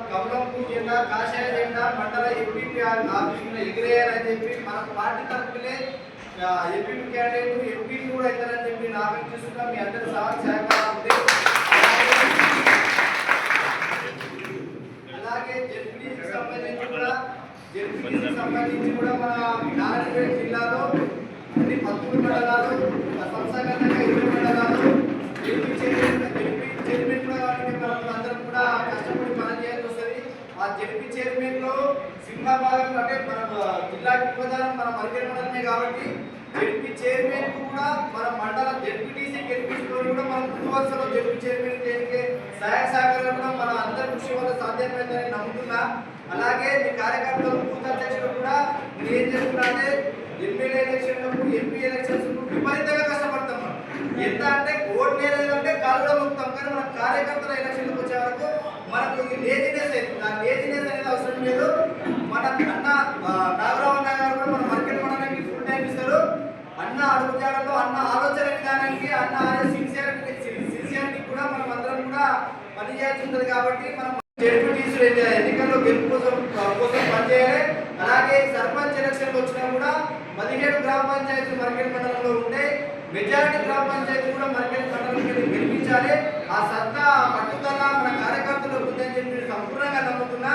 జెండా కాషాయ జెండా మండల ఎంపీపీ ఆఫీసులో ఎగిరేయాలని చెప్పి మన పార్టీ తరఫునే ఎంపీ క్యాండిడేట్ ఎంపీ కూడా అవుతారని చెప్పి నాకు చూస్తున్నా మీ అందరి సహా సహకారం ఉంది. అలాగే జెడ్పీటీసీకి సంబంధించి కూడా జెడ్పీటీసీకి సంబంధించి కూడా మన నారాయణపేట జిల్లాలో అన్ని పదమూడు మండలాలు సంస్థాగతంగా ఇరవై మండలాలు ఆ జెడ్పీ చైర్మన్లో సింహాభాగం అంటే మన జిల్లాకి ప్రధానం మన మరిగే మండలమే కాబట్టి జెడ్పీ చైర్మన్ కూడా మన మండల జెడ్పీటీసీ గెలిపించుకొని కూడా మనం ముందు వరుసలో జెడ్పీ చైర్మన్ చేయడానికి సహాయ సహకారాలు కూడా మన అందరి కృషి వల్ల సాధ్యమైందని నమ్ముతున్నా అలాగే మీ కార్యకర్తలు బూత్ అధ్యక్షులు కూడా నేను ఏం చేస్తున్నా అంటే ఎమ్మెల్యే ఎలక్షన్లకు ఎంపీ ఎలక్షన్స్ విపరీతంగా కష్టపడతాం మనం. ఎంత అంటే ఓట్ లేదంటే కాలుగా మొత్తం కానీ మన కార్యకర్తల ఎలక్షన్లకు మనకి లేజినెస్ ఆ లేజినెస్ అనేది అవసరం లేదు. మన అన్న నాగరావు అన్న గారు కూడా మన మార్కెట్ కొనడానికి ఫుల్ టైం ఇస్తారు. అన్న అడుగుజాడలో అన్న ఆలోచన విధానానికి అన్న సిన్సియారిటీ సిన్సియారిటీ కూడా మనం అందరం కూడా పనిచేయాల్సి ఉంటుంది కాబట్టి మనం జడ్పీటీసీ ఎన్నికల్లో గెలుపు కోసం కోసం పనిచేయాలి. అలాగే సర్పంచ్ ఎలక్షన్ వచ్చినా కూడా పదిహేడు గ్రామ పంచాయతీ మార్కెట్ మండలంలో ఉండే మెజారిటీ గ్రామ పంచాయతీ కూడా మనకైతే మండలంలో గెలిపించాలి. ఆ సత్తా ఆ పట్టుదల మన కార్యకర్తలు ఉందని చెప్పి నేను సంపూర్ణంగా నమ్ముతున్నా.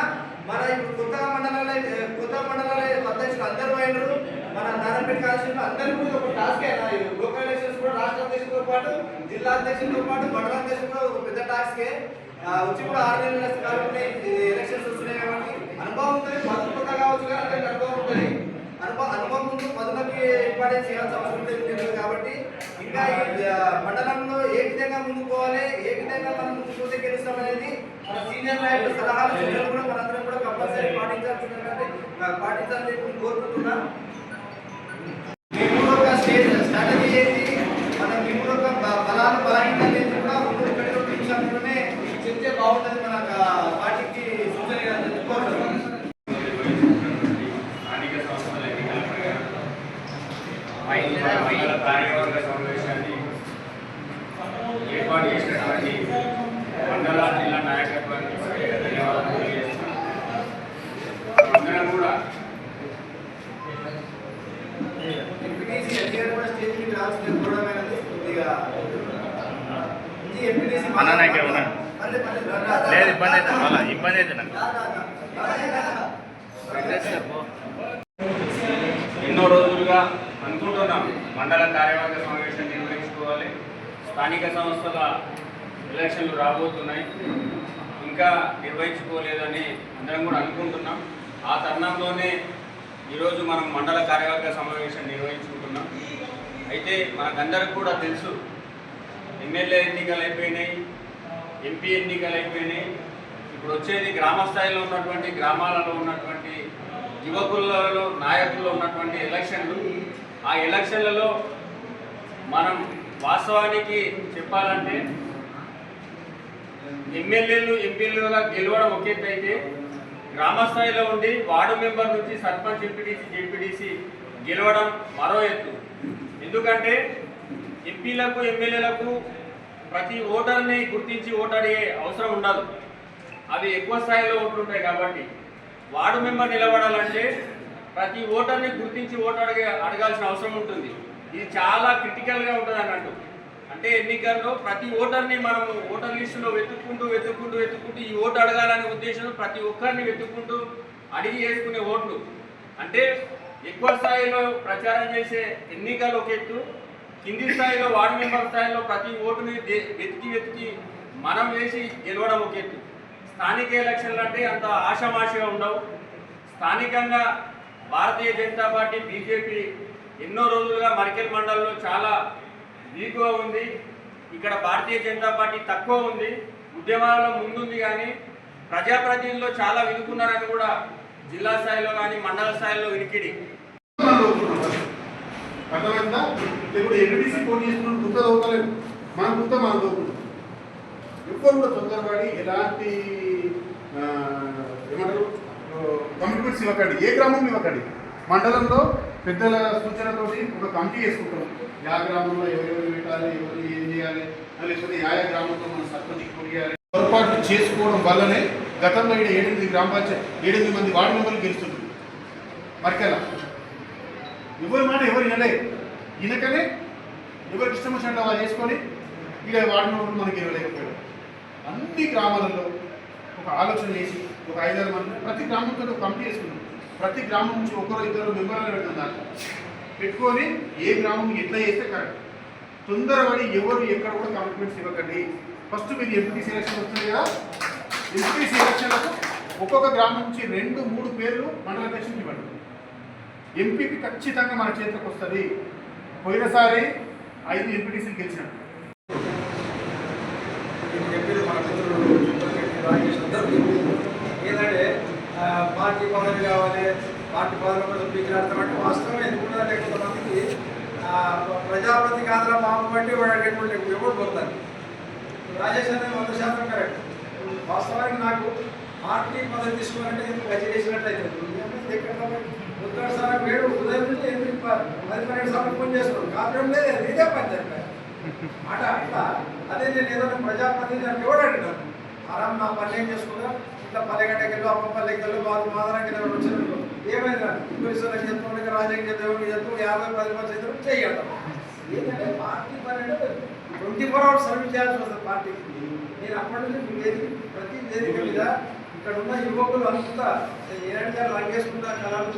మన ఇప్పుడు కొత్త మండలాలే కొత్త మండలాలే అధ్యక్షులు అందరూ అయినారు మన నారాయణపేట కాన్స్టిట్యూషన్ అందరూ కూడా ఒక టాస్క్ అయినా లోకల్ ఎలక్షన్స్ కూడా రాష్ట్ర అధ్యక్షులతో పాటు జిల్లా అధ్యక్షులతో పాటు మండల అధ్యక్షులు కూడా ఒక పెద్ద టాస్కే వచ్చి కూడా ఆరు నెలల కాలంలో ఎలక్షన్స్ వస్తున్నాయి కాబట్టి అనుభవం ఉంటుంది పదవి కావచ్చు కానీ అనుభవం ఉంటుంది. అనుభవం అనుభవం ముందు ఇంపార్టెన్స్ ఇవ్వాల్సిన అవసరం కాబట్టి ఇంకా మండలంలో ఏ విధంగా ముందుకు ఏ విధంగా మనం ముందుకు గెలుస్తాం అనేది మన సీనియర్ నాయకుల సలహాలు సూచనలు కూడా మనందరం కూడా కంపల్సరీ పాటించాల్సి పాటించాలని చెప్పి కోరుకుంటున్నా. మేము ఒక స్టేజ్ స్ట్రాటజీ ఏంటి మనం మేము ఒక బలాలు బలహీనతలు కూడా ఇక్కడ చర్చ బాగుంటుంది మన క- పార్టీకి సూచన కోరుతున్నాం స్థానిక సంస్థల ఎన్నికలపై ఐదు కార్యవర్గ సమావేశాన్ని ఏర్పాటు చేసినటువంటి మండల జిల్లా నాయకత్వానికి ధన్యవాదాలు అందరం కూడా అన్న, లేదు ఇబ్బంది అయితే మళ్ళీ మళ్ళా ఇబ్బంది అయితే నాకు. మండల కార్యవర్గ సమావేశం నిర్వహించుకోవాలి. స్థానిక సంస్థల ఎలక్షన్లు రాబోతున్నాయి. ఇంకా నిర్వహించుకోలేదని అందరం కూడా అనుకుంటున్నాం. ఆ తరుణంలోనే ఈరోజు మనం మండల కార్యవర్గ సమావేశం నిర్వహించుకుంటున్నాం. అయితే మనకందరికి కూడా తెలుసు ఎమ్మెల్యే ఎన్నికలు అయిపోయినాయి ఎంపీ ఎన్నికలు అయిపోయినాయి. ఇప్పుడు వచ్చేది గ్రామ స్థాయిలో ఉన్నటువంటి గ్రామాలలో ఉన్నటువంటి యువకులలో నాయకుల్లో ఉన్నటువంటి ఎలక్షన్లు. ఆ ఎలక్షన్లలో మనం వాస్తవానికి చెప్పాలంటే ఎమ్మెల్యేలు ఎంపీలుగా గెలవడం ఒక గ్రామ స్థాయిలో ఉండి వార్డు మెంబర్ నుంచి సర్పంచ్ ఎంపీడీసీ జెడ్పీటీసీ గెలవడం మరో ఎత్తు. ఎందుకంటే ఎంపీలకు ఎమ్మెల్యేలకు ప్రతి ఓటర్ని గుర్తించి ఓటు అవసరం ఉండదు. అవి ఎక్కువ స్థాయిలో ఉంటుంటాయి ఉంటాయి కాబట్టి వార్డు మెంబర్ నిలబడాలంటే ప్రతి ఓటర్ని గుర్తించి ఓటు అడిగే అడగాల్సిన అవసరం ఉంటుంది. ఇది చాలా క్రిటికల్గా ఉంటుంది అన్నట్టు. అంటే ఎన్నికల్లో ప్రతి ఓటర్ని మనం ఓటర్ లిస్టులో వెతుక్కుంటూ వెతుక్కుంటూ వెతుక్కుంటూ ఈ ఓటు అడగాలనే ఉద్దేశంతో ప్రతి ఒక్కరిని వెతుక్కుంటూ అడిగి వేసుకునే ఓట్లు. అంటే ఎక్కువ స్థాయిలో ప్రచారం చేసే ఎన్నికలు ఒక ఎత్తు కింది స్థాయిలో వార్డు మెంబర్ స్థాయిలో ప్రతి ఓటుని వెతికి వెతికి మనం వేసి గెలవడం ఒక ఎత్తు. స్థానిక ఎలక్షన్లు అంటే అంత ఆషమాషగా ఉండవు. స్థానికంగా భారతీయ జనతా పార్టీ బీజేపీ ఎన్నో రోజులుగా మరికెల్ మండలంలో చాలా వీక్గా ఉంది. ఇక్కడ భారతీయ జనతా పార్టీ తక్కువ ఉంది. ఉద్యమాలలో ముందుంది కానీ ప్రజాప్రతినిధుల్లో చాలా వినుకున్నారని కూడా జిల్లా స్థాయిలో కానీ మండల స్థాయిలో వినికిడి. అర్థమైందా? ఇప్పుడు ఎంపీటీసీ పోటీ చేస్తున్నాడు గుర్త చదువుతలేదు మన గుర్త మనం చదువుకుంటాం కూడా తొందరపడి ఎలాంటి ఏమంటారు? కమిట్మెంట్స్ ఇవ్వకండి. ఏ గ్రామం ఇవ్వకండి. మండలంలో పెద్దల సూచనతోటి ఒక కమిటీ వేసుకుంటాం. యా గ్రామంలో ఎవరెవరు పెట్టాలి ఎవరు ఏం చేయాలి లేకపోతే యా గ్రామంలో మనం సర్పంచ్కి పొడియాలి పొరపాటు చేసుకోవడం వల్లనే గతంలో ఇక్కడ ఏడెనిమిది గ్రామ పంచాయతీ ఏడెనిమిది మంది వార్డు మెంబర్లు గెలుస్తున్నారు. మరికెలా? ఎవరి మాట ఎవరు వినలే. వినకనే ఎవరికి ఇష్టం వచ్చినట్టు అలా చేసుకొని ఇక వార్డు మెంబర్లు మనకి ఇవ్వలేకపోయాడు అన్ని గ్రామాలలో ఒక ఆలోచన చేసి ఒక ఐదారు మంది ప్రతి గ్రామంతో ఒక కమిటీ వేసుకున్నాం. ప్రతి గ్రామం నుంచి ఒకరు ఇద్దరు మెంబర్లు పెట్టడం దాంట్లో పెట్టుకొని ఏ గ్రామం ఎట్లా చేస్తే కరెక్ట్. తొందరపడి ఎవరు ఎక్కడ కూడా కమిట్మెంట్స్ ఇవ్వకండి. ఫస్ట్ మీరు ఎంపీ సెలక్షన్ వస్తుంది కదా. ఎంపీ సెలక్షన్లకు ఒక్కొక్క గ్రామం నుంచి రెండు మూడు పేర్లు మండల అధ్యక్షులు ఇవ్వండి. ఎంపీకి ఖచ్చితంగా మన చేతికి వస్తుంది. పోయినసారి ఐదు ఎంపీటీసీలు గెలిచినట్టు నేను చెప్పేది మన మిత్రుడు చెప్పినట్టు రాజేష్ అందరూ ఏంటంటే ఆ, పార్టీ పదవి కావాలి పార్టీ పీకిలాడతామంటే వాస్తవం ఎందుకుంటుందంటే కొంతమందికి ప్రజాపతి కాదురా మామ బట్టి వాడు అడిగేటువంటి ఎవరు పోతారు రాజేష్ అనేది వంద శాతం కరెక్ట్. వాస్తవానికి నాకు పార్టీ పదవి తీసుకోవాలంటే ఎందుకు గజ చేసినట్లయితే ఉత్తర సార్ వేడు ఉదయం నుంచి ఎనిమిది ప- పది పన్నెండు సార్లు ఫోన్ చేస్తున్నాడు. కాపురం లేదు ఇదే పని చెప్పారు మాట అట్లా. అదే నేను ఏదైనా ప్రజాప్రతినిధి అని ఎవడు అడిగాను ఆరాం నా పని ఏం చేసుకున్నా ఇట్లా పల్లెగడ్డకెళ్ళు అప్పపల్లెకెళ్ళు బాధ మాదనకి వచ్చినట్టు ఏమైందా పోలీసులకు చెప్తాం రాజకీయ దేవుడికి చెప్తాం యాభై పది మంది చేతులు చేయగలం ఏంటంటే పార్టీ పని అంటే ట్వంటీ ఫోర్ అవర్స్ సర్వీస్ చేయాల్సి వస్తుంది పార్టీకి నేను అప్పటి నుంచి మీ వేదిక ప్రతి వేదిక మీద ఇక్కడ ఉన్న యువకులు అంతా ఏనాడు గారు రంగేసుకుంటా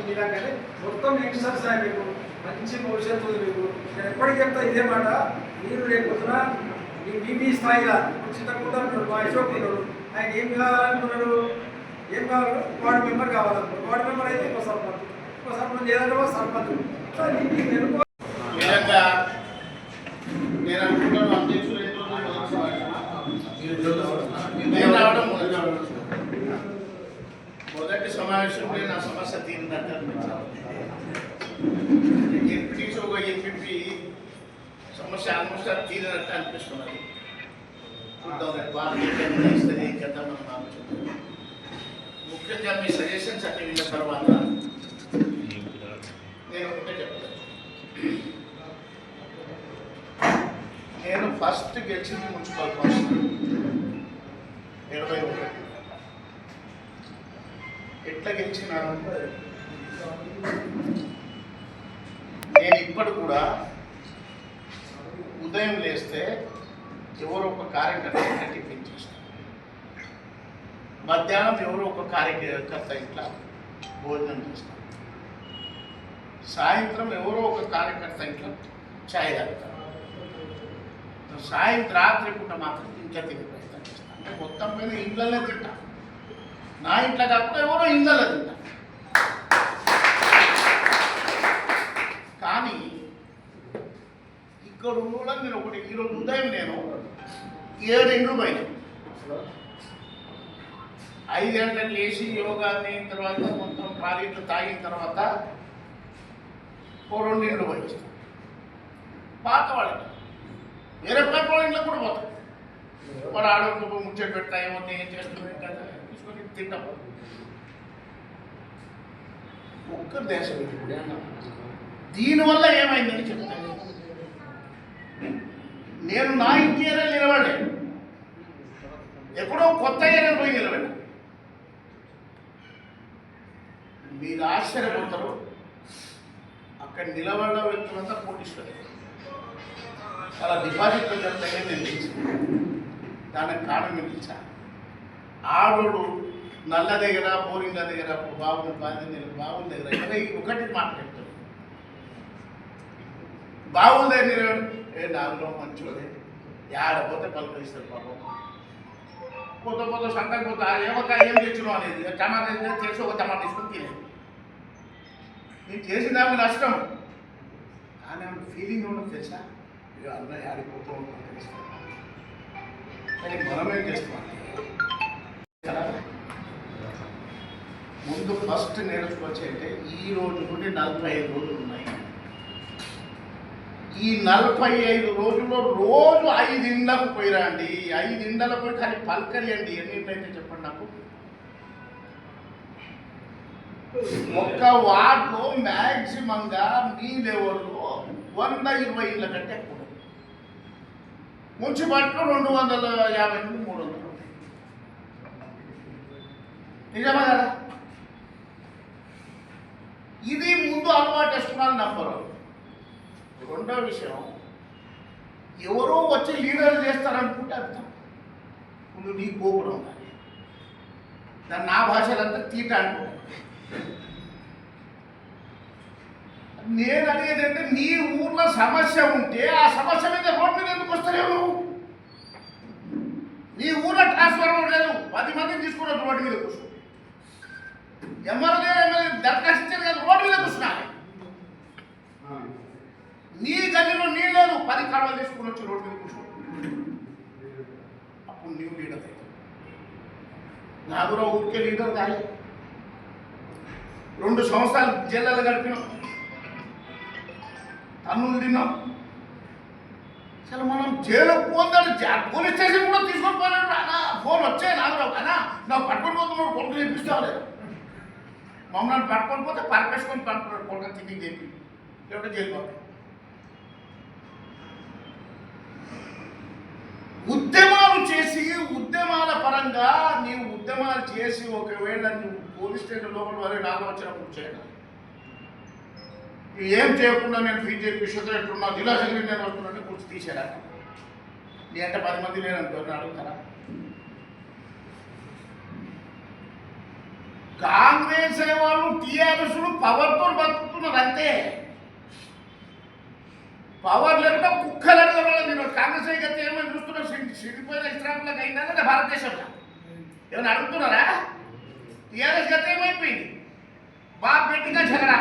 మీరా కానీ మొత్తం యంగ్స్టర్స్ ఆయన మీకు మంచి భవిష్యత్తు ఉంది మీకు. నేను ఎప్పటికీ చెప్తా ఇదే మాట. మీరు రేపు పొద్దున మీ మీ స్థాయిలో స్థాయిగా చిత్తకుండా మా అశోక్ ఉన్నాడు ఆయన ఏం కావాలనుకున్నాడు ఏం కావాలి వార్డు మెంబర్ కావాలనుకో వార్డు మెంబర్ అయితే ఇంకో సర్పంచ్. ఇంకో సర్పంచ్ ఏదంటే సర్పంచ్. నేను అనుకుంటాను అధ్యక్షులు ఎన్ని రోజులు మొదటి సమావేశంలో నా సమస్య తీరినట్టు అనిపించాలి. ఎంపీటీసీ ఒక ఎంపీ సమస్య ఆల్మోస్ట్ తీరినట్టు అనిపిస్తున్నది. చూద్దాం రేపు పార్టీ ఏం చేద్దాం మనం ముఖ్యంగా మీ సజెషన్స్ అన్ని విన్న తర్వాత నేను ఒకటే చెప్తాను. నేను ఫస్ట్ గెలిచింది మున్సిపల్ కౌన్సిల్ ఇరవై ఒకటి. ఎట్లా గెలిచినాను నేను ఇప్పటి కూడా ఉదయం లేస్తే ఎవరో ఒక కార్యకర్త టిఫిన్ మధ్యాహ్నం ఎవరో ఒక కార్యకర్త ఇట్లా భోజనం చేస్తాను సాయంత్రం ఎవరో ఒక కార్యకర్త ఇంట్లో ఛాయ్ తాగుతారు. సాయంత్రం రాత్రి పూట మాత్రం ఇంట్లో తినే ప్రయత్నం చేస్తాను అంటే మొత్తం మీద ఇండ్లనే తింటా నా ఇంట్లో కాకుండా ఎవరో ఇంట్లో తింటా కానీ ఇక్కడ ఉన్న నేను ఒకటి ఈరోజు ఉదయం నేను ఏడు ఇండ్లు పోయినా. ఐదు గంటలకు లేచి యోగాన్ని తర్వాత మొత్తం పాలీట్లు తాగిన తర్వాత ఓ రెండు ఇండ్లు పాత వాళ్ళకి. వేరే పక్క వాళ్ళ ఇంట్లో కూడా పోతాం. వాడు ఆడవాళ్ళు ముచ్చట పెడతా ఏమవుతుంది ఏం చేస్తున్నాయి కదా తీసుకొని తింటాం. ఒక్క దేశం ఇప్పుడు దీనివల్ల ఏమైందని చెప్తాను నేను నా ఇంటి ఏరియా నిలబడే ఎక్కడో కొత్త ఏరియా పోయి నిలబడి మీరు ఆశ్చర్యపోతారు. అక్కడ నిలబడ్డ వ్యక్తులంతా కోటీశ్వరు చాలా డిపాజిట్లు చెప్తానే నేను తెలిసింది దానికి కారణం ఇచ్చా ఆడోడు నల్ల దగ్గర బోరింగ్ దగ్గర బాబుని బాధ్యత బాబుల దగ్గర ఇక్కడ ఒకటి మాట్లాడతాడు బాబుల దగ్గర ఏ నాలుగులో మంచోడే. ఏడపోతే పలకరిస్తారు పాపం. పోతే పోతే సంతకు పోతే ఏమక్క ఏం తెచ్చినావు అనేది? టమాటా చేసి ఒక టమాటా తీసుకొని తినేది. నేను చేసిన దానికి నష్టం. కానీ ఆమె ఫీలింగ్ ఉండదు తెలుసా? ఇక అన్నయ్య ఆడిపోతూ ఉంటాం తెలుసా? కానీ మనమేం చేస్తాం ముందు ఫస్ట్ నేర్చుకోవచ్చు అంటే ఈ రోజు నుండి నలభై ఐదు రోజులు ఉన్నాయి. ఈ నలభై ఐదు రోజుల్లో రోజు ఐదు ఇండ్లకు పోయిరండి ఐదు ఇండ్లకు పోయి కానీ పలకరియండి ఎన్ని ఇండ్లైతే చెప్పండి ఒక్క వార్డులో మ్యాక్సిమంగా మీ లెవెల్లో వంద ఇరవై ఇళ్ళ కంటే ఎక్కువ. మున్సిపాలిటీలో రెండు వందల యాభై నుండి మూడు వందలు. నిజమా కదా? ఇది ముందు అలవాటు వేసుకున్నాను నంబరు. రెండో విషయం ఎవరో వచ్చి లీడర్ చేస్తారనుకుంటే అర్థం. ముందు నీ గోపురం దాన్ని నా భాషలంతా తీట అనుకో నేను అడిగేది అంటే నీ ఊర్లో సమస్య ఉంటే ఆ సమస్య మీద రోడ్డు మీద ఎందుకు వస్తలేవు నువ్వు? నీ ఊర్లో ట్రాన్స్ఫార్మర్ లేదు. పది మందిని తీసుకున్నారు రోడ్డు మీద కూర్చో. ఎమ్మెల్యే ఎమ్మెల్యే దరఖాస్తు ఇచ్చారు కదా రోడ్డు మీద కూర్చున్నారు నీ గల్లీలో నీ లేదు పది కాళ్ళు తీసుకుని వచ్చి రోడ్డు మీద కూర్చో. అప్పుడు నీవు లీడర్ అవుతావు. నాగురావు ఊరికే లీడర్ కాదు రెండు సంవత్సరాలు జిల్లాలు గడిపినాం. తన్నులు తిన్నాం. అసలు మనం జైలు పోందని పోలీస్ స్టేషన్ కూడా తీసుకొని పోలేడు అన్నా ఫోన్ వచ్చాయి నాగరావు. అన్నా నా పట్టుకొని పోతున్నాడు కొడుకు చేపిస్తావు మమ్మల్ని పట్టుకొని పోతే పరిపేసుకొని పట్టుకున్నాడు కొడుకు తిండి చెప్పి లేకపోతే జైలు పోతాం ఉద్యమాలు చేసి ఉద్యమాల పరంగా నీవు చేసి ఒకవేళ నువ్వు పోలీస్ స్టేషన్ లోపల వరకు నాకు వచ్చినప్పుడు చేయడం ఏం చేయకుండా నేను బీజేపీ ఎట్లున్నా జిల్లా సెక్రటరీ నేను వస్తున్నాను కూర్చు తీసేరా? నీ అంటే పది మంది నేను లేనంటూ అడుగుతారా? కాంగ్రెస్ వాళ్ళు టీఆర్ఎస్లు పవర్తో బతుకుతున్నారు అంతే. పవర్ లేకుండా కుక్కలు అడగడం నేను కాంగ్రెస్ అయితే ఏమో చూస్తున్నా సిడిపోయిన ఇస్లాంలకు అయిందా భారతదేశంలో. ఏమైనా అడుగుతున్నారా? టీఆర్ఎస్ గత ఏమైపోయింది? బాబు పెట్టిన జగడా?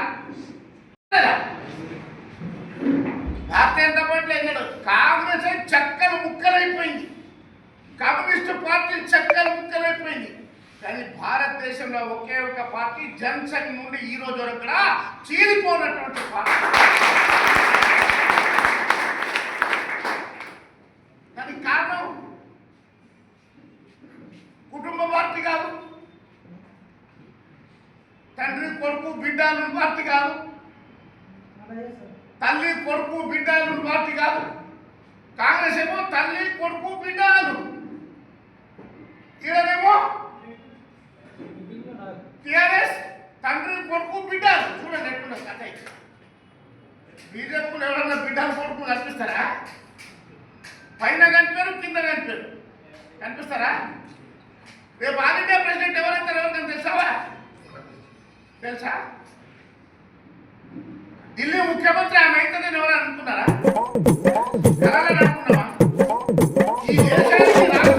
భారతీయ జనతా పార్టీ ఎన్నడు కాంగ్రెస్ చక్కలు ముక్కలైపోయింది. కమ్యూనిస్ట్ పార్టీ చక్కలు ముక్కలైపోయింది. కానీ భారతదేశంలో ఒకే ఒక పార్టీ జనసంఘ్ నుండి ఈ రోజు వరకు కూడా చీలిపోనటువంటి పార్టీ దానికి కారణం కుటుంబ పార్టీ కాదు తండ్రి కొడుకు బిడ్డలు పార్టీ కాదు తల్లి కొడుకు బిడ్డలు పార్టీ కాదు కాంగ్రెస్ ఏమో తల్లి కొడుకు బిడ్డలు ఈయనేమో టిఆర్ఎస్ తండ్రి కొడుకు బిడ్డలు చూడండి ఎట్లున్న కథ బీజేపీలు ఎవరన్నా బిడ్డలు కొడుకు కనిపిస్తారా? పైన కనిపారు కింద కనిపారు కనిపిస్తారా? రేపు ఆల్ ఇండియా ప్రెసిడెంట్ ఎవరైతే ఎవరు తెలుసావా తెలుసా ఢిల్లీ ముఖ్యమంత్రి ఆమె అయితే ఎవరు అనుకున్నారా? ఎవరైనా అనుకున్నావా? ఈ దేశానికి